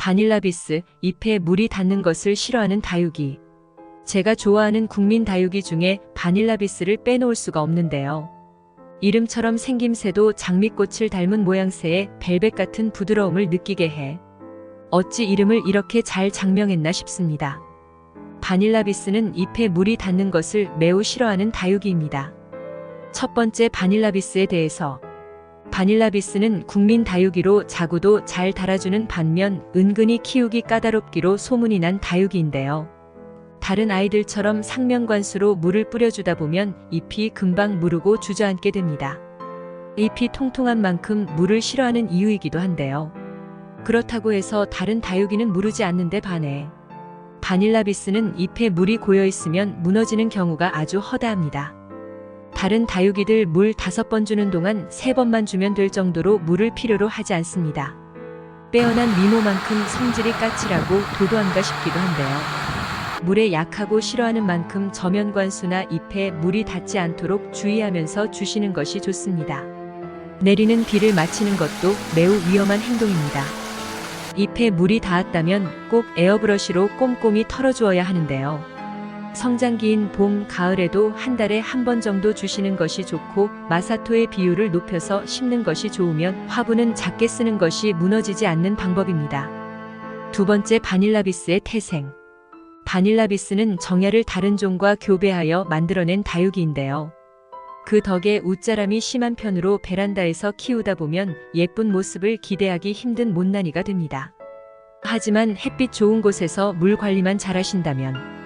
바닐라비스, 잎에 물이 닿는 것을 싫어하는 다육이. 제가 좋아하는 국민 다육이 중에 바닐라비스를 빼놓을 수가 없는데요. 이름처럼 생김새도 장미꽃을 닮은 모양새에 벨벳 같은 부드러움을 느끼게 해. 어찌 이름을 이렇게 잘 장명했나 싶습니다. 바닐라비스는 잎에 물이 닿는 것을 매우 싫어하는 다육이입니다. 첫 번째 바닐라비스에 대해서 바닐라비스는 국민 다육이로 자구도 잘 달아주는 반면 은근히 키우기 까다롭기로 소문이 난 다육이인데요. 다른 아이들처럼 상면관수로 물을 뿌려주다 보면 잎이 금방 무르고 주저앉게 됩니다. 잎이 통통한 만큼 물을 싫어하는 이유이기도 한데요. 그렇다고 해서 다른 다육이는 무르지 않는데 반해 바닐라비스는 잎에 물이 고여 있으면 무너지는 경우가 아주 허다합니다. 다른 다육이들 물 다섯 번 주는 동안 세 번만 주면 될 정도로 물을 필요로 하지 않습니다. 빼어난 미모만큼 성질이 까칠하고 도도한가 싶기도 한데요. 물에 약하고 싫어하는 만큼 저면관수나 잎에 물이 닿지 않도록 주의하면서 주시는 것이 좋습니다. 내리는 비를 맞히는 것도 매우 위험한 행동입니다. 잎에 물이 닿았다면 꼭 에어브러시로 꼼꼼히 털어주어야 하는데요. 성장기인 봄, 가을에도 한 달에 한 번 정도 주시는 것이 좋고 마사토의 비율을 높여서 심는 것이 좋으면 화분은 작게 쓰는 것이 무너지지 않는 방법입니다. 두 번째 바닐라비스의 태생. 바닐라비스는 정야를 다른 종과 교배하여 만들어낸 다육이인데요. 그 덕에 웃자람이 심한 편으로 베란다에서 키우다 보면 예쁜 모습을 기대하기 힘든 못난이가 됩니다. 하지만 햇빛 좋은 곳에서 물 관리만 잘하신다면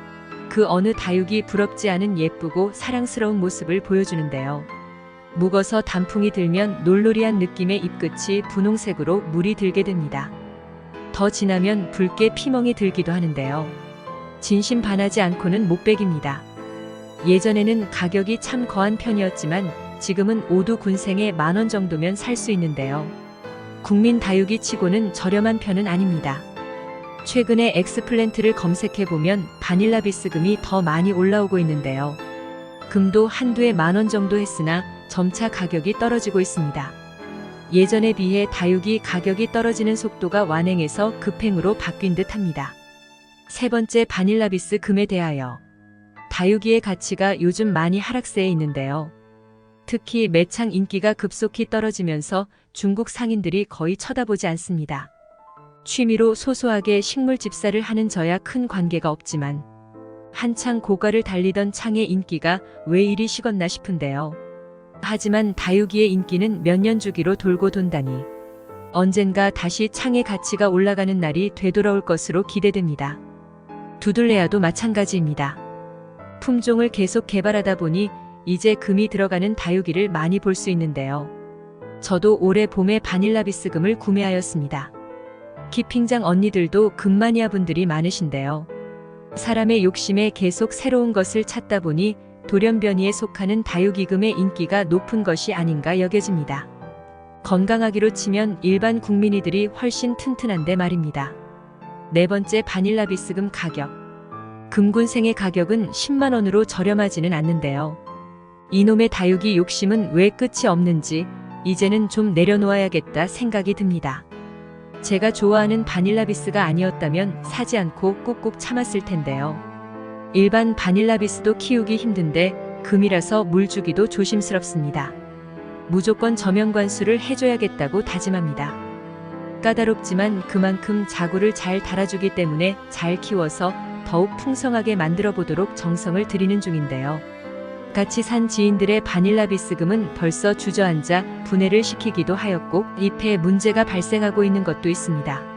그 어느 다육이 부럽지 않은 예쁘고 사랑스러운 모습을 보여주는데요. 묵어서 단풍이 들면 놀놀이한 느낌의 잎끝이 분홍색으로 물이 들게 됩니다. 더 지나면 붉게 피멍이 들기도 하는데요. 진심 반하지 않고는 못 beg입니다. 예전에는 가격이 참 거한 편이었지만 지금은 오두 군생에 만 원 정도면 살 수 있는데요. 국민 다육이 치고는 저렴한 편은 아닙니다. 최근에 엑스플랜트를 검색해 보면 바닐라 비스 금이 더 많이 올라오고 있는데요. 금도 한두에 만 원 정도 했으나 점차 가격이 떨어지고 있습니다. 예전에 비해 다육이 가격이 떨어지는 속도가 완행해서 급행으로 바뀐 듯 합니다. 세 번째 바닐라비스 금에 대하여 다육이의 가치가 요즘 많이 하락세에 있는데요. 특히 매창 인기가 급속히 떨어지면서 중국 상인들이 거의 쳐다보지 않습니다. 취미로 소소하게 식물 집사를 하는 저야 큰 관계가 없지만 한창 고가를 달리던 창의 인기가 왜 이리 식었나 싶은데요. 하지만 다육이의 인기는 몇 년 주기로 돌고 돈다니 언젠가 다시 창의 가치가 올라가는 날이 되돌아올 것으로 기대됩니다. 두들레아도 마찬가지입니다. 품종을 계속 개발하다 보니 이제 금이 들어가는 다육이를 많이 볼 수 있는데요. 저도 올해 봄에 바닐라비스 금을 구매하였습니다. 키핑장 언니들도 금마니아 분들이 많으신데요. 사람의 욕심에 계속 새로운 것을 찾다 보니 돌연변이에 속하는 다육이금의 인기가 높은 것이 아닌가 여겨집니다. 건강하기로 치면 일반 국민이들이 훨씬 튼튼한데 말입니다. 네 번째 바닐라비스금 가격. 금군생의 가격은 10만 원으로 저렴하지는 않는데요. 이놈의 다육이 욕심은 왜 끝이 없는지 이제는 좀 내려놓아야겠다 생각이 듭니다. 제가 좋아하는 바닐라비스가 아니었다면 사지 않고 꾹꾹 참았을 텐데요. 일반 바닐라비스도 키우기 힘든데 금이라서 물 주기도 조심스럽습니다. 무조건 저면 관수를 해줘야겠다고 다짐합니다. 까다롭지만 그만큼 자구를 잘 달아주기 때문에 잘 키워서 더욱 풍성하게 만들어 보도록 정성을 들이는 중인데요. 같이 산 지인들의 바닐라 비스금은 벌써 주저앉아 분해를 시키기도 하였고 잎에 문제가 발생하고 있는 것도 있습니다.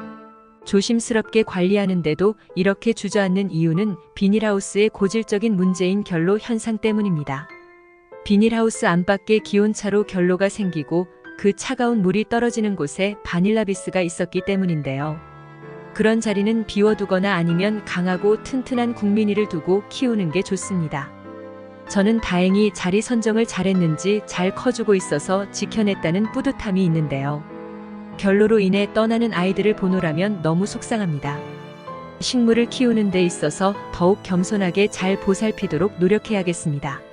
조심스럽게 관리하는데도 이렇게 주저앉는 이유는 비닐하우스의 고질적인 문제인 결로 현상 때문입니다. 비닐하우스 안팎의 기온차로 결로가 생기고 그 차가운 물이 떨어지는 곳에 바닐라비스가 있었기 때문인데요. 그런 자리는 비워두거나 아니면 강하고 튼튼한 국민이를 두고 키우는 게 좋습니다. 저는 다행히 자리 선정을 잘했는지 잘 커주고 있어서 지켜냈다는 뿌듯함이 있는데요. 결로로 인해 떠나는 아이들을 보노라면 너무 속상합니다. 식물을 키우는 데 있어서 더욱 겸손하게 잘 보살피도록 노력해야겠습니다.